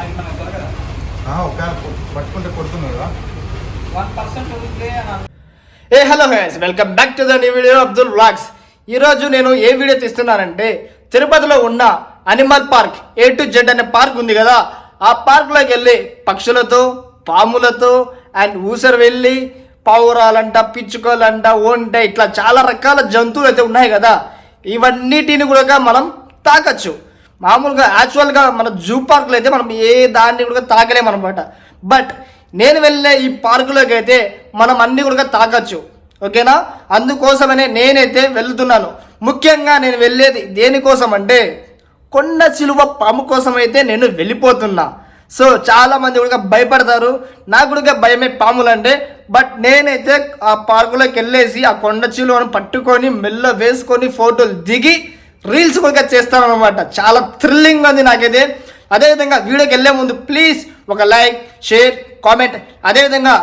అది మనకు దొరకదా? ఆ, ఒకవేళ ప- పట్టుకుంటే కొడుతున్నారా వన్ పర్సెంట్ వదిలే అని ఏ hello guys welcome back to the new video Abdul vlogs. ఈరోజు నేను ఏ వీడియో తీస్తున్నానంటే తిరుపతిలో ఉన్న animal park A to Z అనే పార్క్ ఉంది కదా ఆ పార్క్లోకి వెళ్ళి పక్షులతో పాములతో అండ్ ఊసరు వెళ్ళి పావురాలంట పిచ్చుకోలంట ఓంట ఇట్లా చాలా రకాల జంతువులు అయితే ఉన్నాయి కదా ఇవన్నిటిని కూడా మనం తాకచ్చు మామూలుగా యాక్చువల్గా మన జూ పార్కులో అయితే మనం ఏ దాన్ని కూడా తాకలేము అనమాట బట్ నేను వెళ్ళే ఈ పార్కులోకి అయితే మనం అన్ని కూడా తాకచ్చు ఓకేనా అందుకోసమనే నేనైతే వెళ్తున్నాను. ముఖ్యంగా నేను వెళ్ళేది దేనికోసం అంటే కొండ చిలువ పాము కోసం అయితే నేను వెళ్ళిపోతున్నా. సో చాలామంది కూడా భయపడతారు. నాకు కూడా భయమే పాములు అంటే బట్ నేనైతే ఆ పార్కులోకి వెళ్ళేసి ఆ కొండ చిలువను పట్టుకొని మెల్ల వేసుకొని ఫోటోలు దిగి రీల్స్ కూడా చేస్తాను అనమాట చాలా థ్రిల్లింగ్ ఉంది నాకైతే. అదేవిధంగా వీడియోకి వెళ్ళే ముందు ప్లీజ్ ఒక లైక్ షేర్ కామెంట్. అదేవిధంగా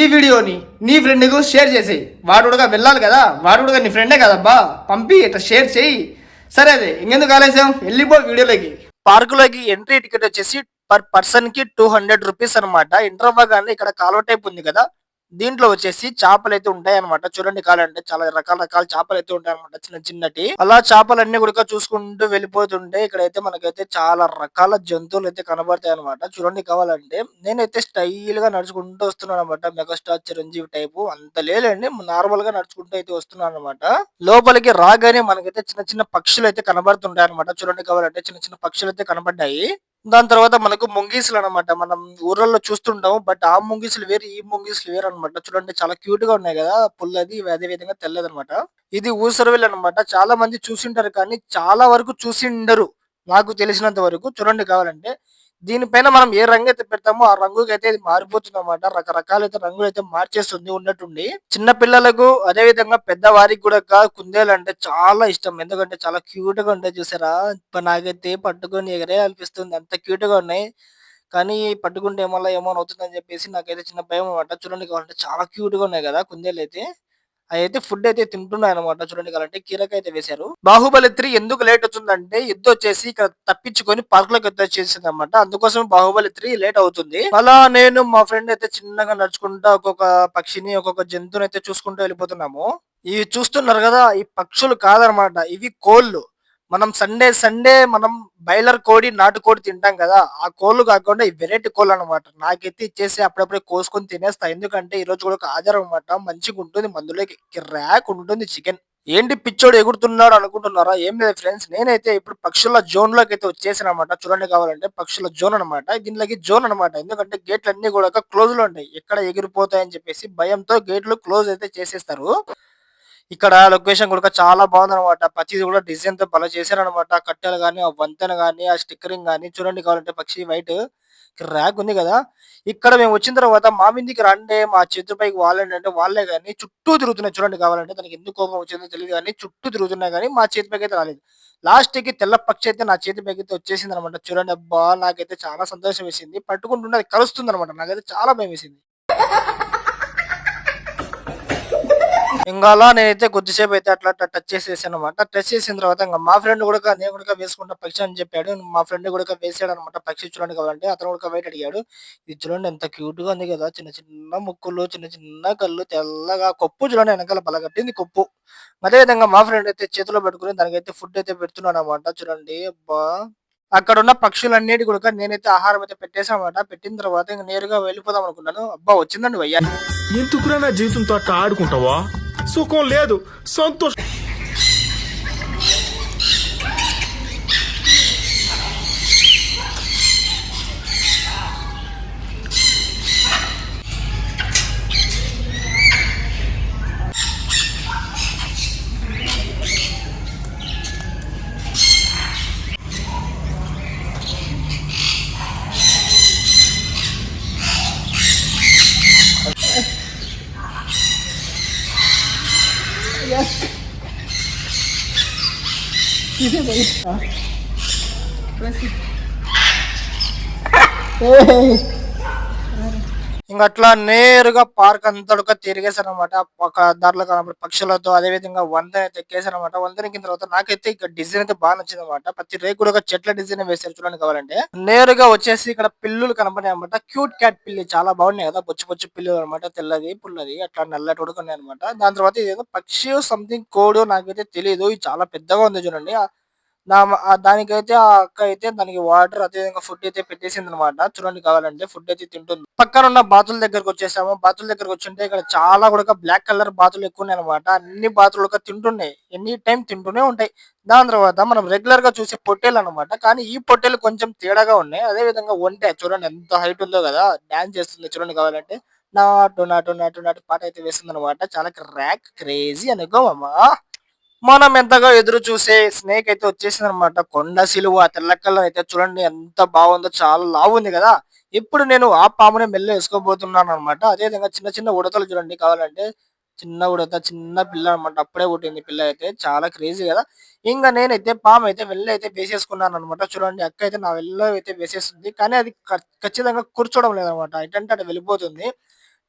ఈ వీడియోని నీ ఫ్రెండ్కు షేర్ చేసేయి. వాడు వెళ్ళాలి కదా. వాడు నీ ఫ్రెండే కదబ్బా పంపి ఇట్లా షేర్ చేయి. సరే అదే ఇంకెందుకు ఆలస్యం? వెళ్ళిపో వీడియోలోకి. పార్కులోకి ఎంట్రీ టికెట్ వచ్చేసి పర్ పర్సన్కి టూ హండ్రెడ్ రూపీస్ అనమాట ఎంటర్ అవ్వగానే ఇక్కడ కాలువ టైప్ ఉంది కదా. దీంట్లో వచ్చేసి చేపలు అయితే ఉంటాయి అనమాట చూడండి కాలంటే చాలా రకాల రకాల చేపలు అయితే ఉంటాయి అనమాట చిన్న చిన్నటి. అలా చేపలన్నీ కూడా చూసుకుంటూ వెళ్ళిపోతుంటే ఇక్కడైతే మనకైతే చాలా రకాల జంతువులు అయితే కనబడతాయి అనమాట చూడండి కావాలంటే నేనైతే స్టైల్గా నడుచుకుంటూ వస్తున్నాను అనమాట మెగాస్టార్ చిరంజీవి టైపు. అంత లేదండి. నార్మల్గా నడుచుకుంటూ అయితే వస్తున్నాను అనమాట లోపలికి రాగానే మనకైతే చిన్న చిన్న పక్షులు అయితే కనబడుతుంటాయి అనమాట చూడండి కావాలంటే చిన్న చిన్న పక్షులు అయితే కనబడ్డాయి. దాని తర్వాత మనకు ముంగీసులు అన్నమాట. మనం ఊర్లలో చూస్తుంటాము బట్ ఆ ముంగీసులు వేరు ఈ ముంగీసులు వేరు అనమాట చూడండి చాలా క్యూట్గా ఉన్నాయి కదా పుల్లది అదే విధంగా తెల్లది అనమాట ఇది ఊసరవెల్లి అనమాట చాలా మంది చూసింటారు కానీ చాలా వరకు చూసిండరు. నాకు తెలిసినంత వరకు చూడండి కావాలంటే. దీనిపైన మనం ఏ రంగు అయితే పెడతామో ఆ రంగుకి అయితే ఇది మారిపోతుంది అనమాట రకరకాలైతే రంగులు అయితే మార్చేస్తుంది ఉన్నట్టుండి. చిన్న పిల్లలకు అదే విధంగా పెద్దవారికి కూడా కుందేలు అంటే చాలా ఇష్టం. ఎందుకంటే చాలా క్యూట్గా ఉంటాయి చూసారా? ఇప్పుడు నాకైతే పట్టుకొని ఎగరే అనిపిస్తుంది. అంత క్యూట్గా ఉన్నాయి. కానీ పట్టుకుంటే మళ్ళీ ఏమో అవుతుందని చెప్పేసి నాకైతే చిన్న భయం అనమాట చూడండి కావాలంటే చాలా క్యూట్గా ఉన్నాయి కదా కుందేలు అయితే అయితే ఫుడ్ అయితే తింటున్నాయి అనమాట చూడండి కావాలంటే కీలక అయితే వేశారు. బాహుబలి త్రీ ఎందుకు లేట్ అవుతుందంటే యుద్ధం వచ్చేసి ఇక్కడ తప్పించుకొని పార్క్లోకి వచ్చేసింది అనమాట అందుకోసం బాహుబలి త్రీ లేట్ అవుతుంది. అలా నేను మా ఫ్రెండ్ అయితే చిన్నగా నడుచుకుంటా ఒక్కొక్క పక్షిని ఒక్కొక్క జంతువుని అయితే చూసుకుంటూ వెళ్ళిపోతున్నాము. ఇవి చూస్తున్నారు కదా ఈ పక్షులు కాదనమాట ఇవి కోళ్ళు. మనం సండే సండే మనం బయలర్ కోడి నాటు కోడి తింటాం కదా ఆ కోళ్ళు కాకుండా ఈ వెరైటీ కోళ్ళు అనమాట నాకైతే ఇచ్చేసి అప్పుడప్పుడే కోసుకొని తినేస్తా. ఎందుకంటే ఈ రోజు కూడా ఒక ఆధారం అనమాట మంచిగా ఉంటుంది మందులోకి ర్యాక్ ఉంటుంది చికెన్ ఏంటి పిచ్చోడు ఎగురుతున్నాడు అనుకుంటున్నారా? ఏం లేదు ఫ్రెండ్స్ నేనైతే ఇప్పుడు పక్షుల జోన్లోకి అయితే వచ్చేసాను అనమాట చూడండి కావాలంటే పక్షుల జోన్ అనమాట దీనిలోకి జోన్ అనమాట ఎందుకంటే గేట్లు అన్ని కూడా క్లోజ్లో ఉంటాయి. ఎక్కడ ఎగిరిపోతాయని చెప్పేసి భయంతో గేట్లు క్లోజ్ అయితే చేసేస్తారు. ఇక్కడ లొకేషన్ కూడా చాలా బాగుంది అనమాట ప్రతిది కూడా డిజైన్తో భలే చేశారనమాట కట్టెలు కానీ ఆ వంతెన కానీ ఆ స్టిక్కరింగ్ కానీ చూడండి కావాలంటే పక్షి వైట్ ర్యాక్ ఉంది కదా. ఇక్కడ మేము వచ్చిన తర్వాత మా మీదికి రండి మా చేతులపైకి వాళ్ళండి అంటే వాళ్ళే కానీ చుట్టూ తిరుగుతున్నాయి చూడండి కావాలంటే. దానికి ఎందుకు కోపం వచ్చిందో తెలియదు కానీ చుట్టూ తిరుగుతున్నాయి కానీ మా చేతిపైకి అయితే రాలేదు. లాస్ట్కి తెల్ల పక్షి అయితే నా చేతిపైకి అయితే వచ్చేసింది అనమాట చూడండి అబ్బా నాకైతే చాలా సంతోషం వేసింది. పట్టుకుంటుంటే అది కలుస్తుంది అనమాట నాకైతే చాలా భయం వేసింది. ఇంకా అలా నేనైతే కొద్దిసేపు అయితే అట్లా అట్లా టచ్ చేసేసాను అనమాట టచ్ చేసిన తర్వాత ఇంకా మా ఫ్రెండ్ కూడా నేను కూడా వేసుకుంటా పక్షి అని చెప్పాడు. మా ఫ్రెండ్ కూడా వేసాడు అనమాట పక్షి చూడండి కావాలంటే అతను కూడా వెయిట్ అడిగాడు. ఇది చూడండి ఎంత క్యూట్గా ఉంది కదా. చిన్న చిన్న ముక్కులు చిన్న చిన్న కళ్ళు తెల్లగా కొప్పు చూడండి వెనకాల బలగట్టింది కొప్పు. అదే విధంగా మా ఫ్రెండ్ అయితే చేతిలో పెట్టుకుని దానికైతే ఫుడ్ అయితే పెడుతున్నాడు అనమాట చూడండి అబ్బా. అక్కడ ఉన్న పక్షులన్నిటి కూడా నేనైతే ఆహారం అయితే పెట్టేసాను అనమాట పెట్టిన తర్వాత ఇంకా నేరుగా వెళ్ళిపోదాం అనుకున్నాను. అబ్బా వచ్చిందండి వయ్యా ఎందుకురా నా జీవితంతో ఆడుకుంటావా? సుఖం లేదు సంతోషం తీసే ఇంకా అట్లా నేరుగా పార్క్ అంతడుగా తిరిగేశారు అనమాట ఒక దారిలో కనబడి పక్షులతో అదే విధంగా వంతెన అయితే ఎక్కేశారు అనమాట వంతెన ఎక్కిన తర్వాత నాకైతే ఇక్కడ డిజైన్ అయితే బాగా నచ్చింది అనమాట ప్రతి రేకుడు ఒక చెట్ల డిజైన్ వేసారు చూడండి కావాలంటే. నేరుగా వచ్చేసి ఇక్కడ పిల్లులు కనపడినాయి అనమాట క్యూట్ క్యాట్ పిల్లి చాలా బాగున్నాయి కదా. బొచ్చు బొచ్చు పిల్లులు అనమాట తెల్లది పుల్లది అట్లా నల్లటి ఉడుకున్నాయి అనమాట దాని తర్వాత ఇదేదో పక్షి సంథింగ్ కోడు నాకైతే తెలియదు ఇది చాలా పెద్దగా ఉంది చూడండి. నా దానికైతే ఆ అక్క అయితే దానికి వాటర్ అదే విధంగా ఫుడ్ అయితే పెట్టేసింది అనమాట చూడండి కావాలంటే ఫుడ్ అయితే తింటుంది. పక్కన ఉన్న బాతుల దగ్గరకు వచ్చేసాము. బాతుల దగ్గరకు వచ్చింటే ఇక్కడ చాలా కూడా బ్లాక్ కలర్ బాతులు ఎక్కువ ఉన్నాయి అనమాట అన్ని బాతులు కూడా తింటున్నాయి. ఎనీ టైం తింటూనే ఉంటాయి. దాని తర్వాత మనం రెగ్యులర్గా చూసే పొట్టేలు అనమాట కానీ ఈ పొట్టేలు కొంచెం తేడాగా ఉన్నాయి. అదే విధంగా ఒంటే చూడండి ఎంత హైట్ ఉందో కదా డాన్స్ చేస్తుంది చూడండి కావాలంటే. నాటు నాటు నాటు నాటు పాట అయితే వేస్తుంది అనమాట చాలా క్రాక్ క్రేజీ అనుకోమమ్మా మనం ఎంతగా ఎదురు చూసే స్నేక్ అయితే వచ్చేసింది అనమాట కొండ సిలువ తెల్ల కలర్ అయితే చూడండి ఎంత బాగుందో చాలా లావుంది కదా. ఇప్పుడు నేను ఆ పామునే మెల్ల వేసుకోబోతున్నాను అనమాట అదే విధంగా చిన్న చిన్న ఉడతలు చూడండి కావాలంటే. చిన్న ఉడత చిన్న పిల్ల అనమాట అప్పుడే పుట్టింది పిల్ల అయితే. చాలా క్రేజీ కదా. ఇంకా నేనైతే పాము అయితే వెళ్ళి అయితే వేసేసుకున్నాను అనమాట చూడండి అక్క అయితే నా వెళ్ళ అయితే వేసేస్తుంది. కానీ అది ఖచ్చితంగా కూర్చోవడం లేదనమాట ఎటంటే అటు వెళ్ళిపోతుంది.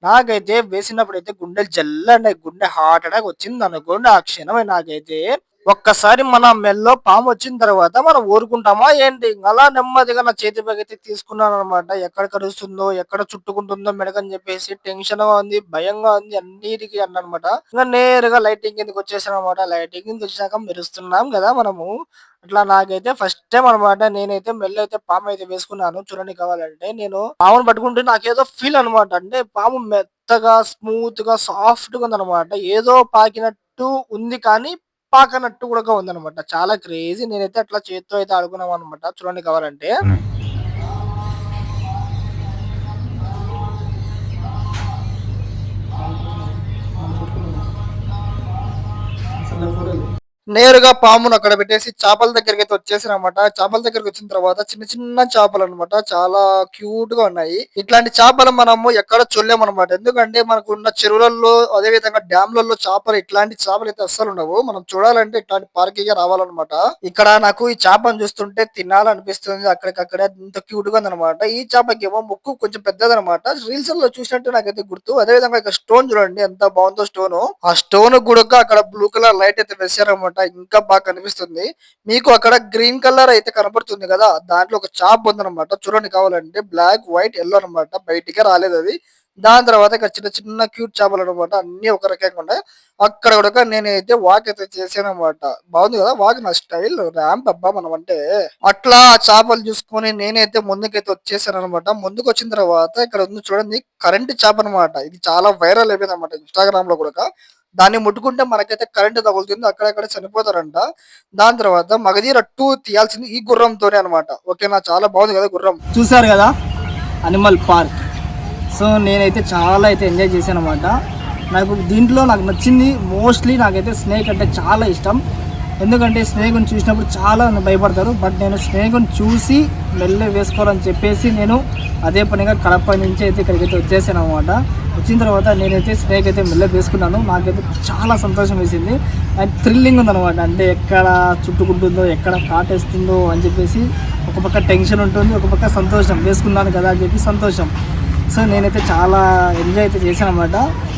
నాకైతే వేసినప్పుడు అయితే గుండె జల్లండి గుండె హార్ట్ అటాక్ వచ్చింది అనుకోండి ఆ క్షణమే నాకైతే ఒక్కసారి మన మెల్లో పాము వచ్చిన తర్వాత మనం ఊరుకుంటామా ఏంటి? అలా నెమ్మదిగా నా చేతి బ్యాగ్ అయితే తీసుకున్నాను అనమాట ఎక్కడ కరుస్తుందో ఎక్కడ చుట్టుకుంటుందో మెడకని చెప్పేసి టెన్షన్గా ఉంది భయంగా ఉంది అన్నిటికీ అన్నమాట. ఇంకా నేరుగా లైటింగ్ కిందకి వచ్చేసాను అనమాట లైటింగ్ కిందకి వచ్చాక మెరుస్తున్నాం కదా మనము. అట్లా నాకైతే ఫస్ట్ టైం అనమాట నేనైతే మెల్ల అయితే పాము అయితే వేసుకున్నాను. చూడండి కావాలంటే నేను పామును పట్టుకుంటే నాకేదో ఫీల్ అనమాట అంటే పాము మెత్తగా స్మూత్గా సాఫ్ట్గా ఉందన్నమాట. ఏదో పాకినట్టు ఉంది కానీ పాకనట్టు కూడా ఉందన్నమాట. చాలా క్రేజీ నేనైతే అట్లా చేత్తో అయితే ఆడుకున్నాం అనమాట చూడండి కావాలంటే అసలు ఫోటోలు నేరుగా పామును అక్కడ పెట్టేసి చేపల దగ్గరికి అయితే వచ్చేసారనమాట చేపల దగ్గరికి వచ్చిన తర్వాత చిన్న చిన్న చేపలు అన్నమాట. చాలా క్యూట్గా ఉన్నాయి. ఇట్లాంటి చేపలు మనము ఎక్కడ చూడలేమన్నమాట ఎందుకంటే మనకు ఉన్న చెరువులలో అదే విధంగా డ్యామ్లలో చేపలు ఇట్లాంటి చేపలు అయితే అస్సలు ఉండవు. మనం చూడాలంటే ఇట్లాంటి పార్క్గా రావాలన్నమాట. ఇక్కడ నాకు ఈ చేపను చూస్తుంటే తినాలనిపిస్తుంది. అక్కడికక్కడే ఇంత క్యూట్గా ఉందనమాట ఈ చేపకి ఏమో ముక్కు కొంచెం పెద్దదన్నమాట. రీల్స్లో చూసినట్టు నాకైతే గుర్తు. అదే విధంగా ఇక్కడ స్టోన్ చూడండి ఎంత బాగుందో స్టోన్ ఆ స్టోన్ కూడా అక్కడ బ్లూ కలర్ లైట్ అయితే అనమాట ఇంకా బాగా కనిపిస్తుంది. మీకు అక్కడ గ్రీన్ కలర్ అయితే కనబడుతుంది కదా దాంట్లో ఒక చాప్ ఉందనమాట చూడండి కావాలంటే బ్లాక్ వైట్ ఎల్లో అన్నమాట. బయటికి రాలేదు అది. దాని తర్వాత ఇక్కడ చిన్న చిన్న క్యూట్ చేపలు అనమాట అన్ని ఒక రకంగా ఉన్నాయి. అక్కడ కూడా నేనైతే వాక్ అయితే చేశాను అనమాట బాగుంది కదా వాక్ నా స్టైల్ ర్యాంప్ అబ్బా మనం అంటే. అట్లా చేపలు చూసుకొని నేనైతే ముందుకైతే వచ్చేసాను అనమాట ముందుకు వచ్చిన తర్వాత ఇక్కడ ఉంది చూడండి కరెంట్ చేప అనమాట ఇది చాలా వైరల్ అయిపోయింది అనమాట ఇన్స్టాగ్రామ్లో కూడా. దాన్ని ముట్టుకుంటే మనకైతే కరెంట్ తగులుతుంది అక్కడక్కడ చనిపోతారంట. దాని తర్వాత మగధీర టూ తీయాల్సింది ఈ గుర్రంతోనే అనమాట ఓకేనా? చాలా బాగుంది కదా గుర్రం. చూసారు కదా? అనిమల్ పార్క్ సో నేనైతే చాలా అయితే ఎంజాయ్ చేశాను అనమాట నాకు దీంట్లో నాకు నచ్చింది మోస్ట్లీ నాకైతే స్నేక్ అంటే చాలా ఇష్టం. ఎందుకంటే స్నేక్ని చూసినప్పుడు చాలా భయపడతారు. బట్ నేను స్నేక్ని చూసి మెల్ల వేసుకోవాలని చెప్పేసి నేను అదే పనిగా కడప నుంచి అయితే ఇక్కడికైతే వచ్చేసాను అనమాట వచ్చిన తర్వాత నేనైతే స్నేక్ అయితే మెల్ల వేసుకున్నాను. నాకైతే చాలా సంతోషం వేసింది. అండ్ థ్రిల్లింగ్ ఉందనమాట అంటే ఎక్కడ చుట్టుకుంటుందో ఎక్కడ కాటేస్తుందో అని చెప్పేసి ఒక పక్క టెన్షన్ ఉంటుంది ఒక పక్క సంతోషం. వేసుకున్నాను కదా అని చెప్పి సంతోషం. సో నేనైతే చాలా ఎంజాయ్ అయితే చేశాను అనమాట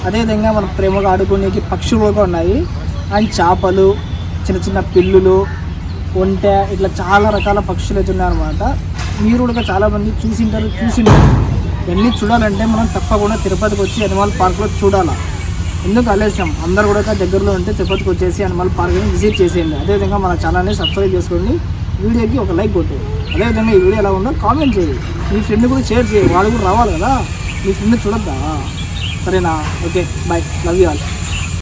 అదేవిధంగా మనం ప్రేమగా ఆడుకునేకి పక్షులు కూడా ఉన్నాయి. అండ్ చేపలు చిన్న చిన్న పిల్లులు ఒంటె ఇట్లా చాలా రకాల పక్షులు అయితే ఉన్నాయన్నమాట. మీరు కూడా చాలా మంది చూసింటారు చూసింటారు. ఇవన్నీ చూడాలంటే మనం తప్పకుండా తిరుపతికి వచ్చి అనిమల్ పార్క్లో చూడాలా? ఎందుకు ఆలస్యం? అందరు కూడా దగ్గరలో ఉంటే తిరుపతికి వచ్చేసి అనిమల్ పార్క్ని విజిట్ చేసేయండి. అదేవిధంగా మన ఛానల్ని సబ్స్క్రైబ్ చేసుకోండి. వీడియోకి ఒక లైక్ కొట్టు అదేవిధంగా ఈ వీడియో ఎలా ఉందో కామెంట్ చేయి మీ ఫ్రెండ్ కూడా షేర్ చేయి వాడు కూడా రావాలి కదా. మీ ఫ్రెండ్ చూడద్దా? సరేనా? Okay bye love you all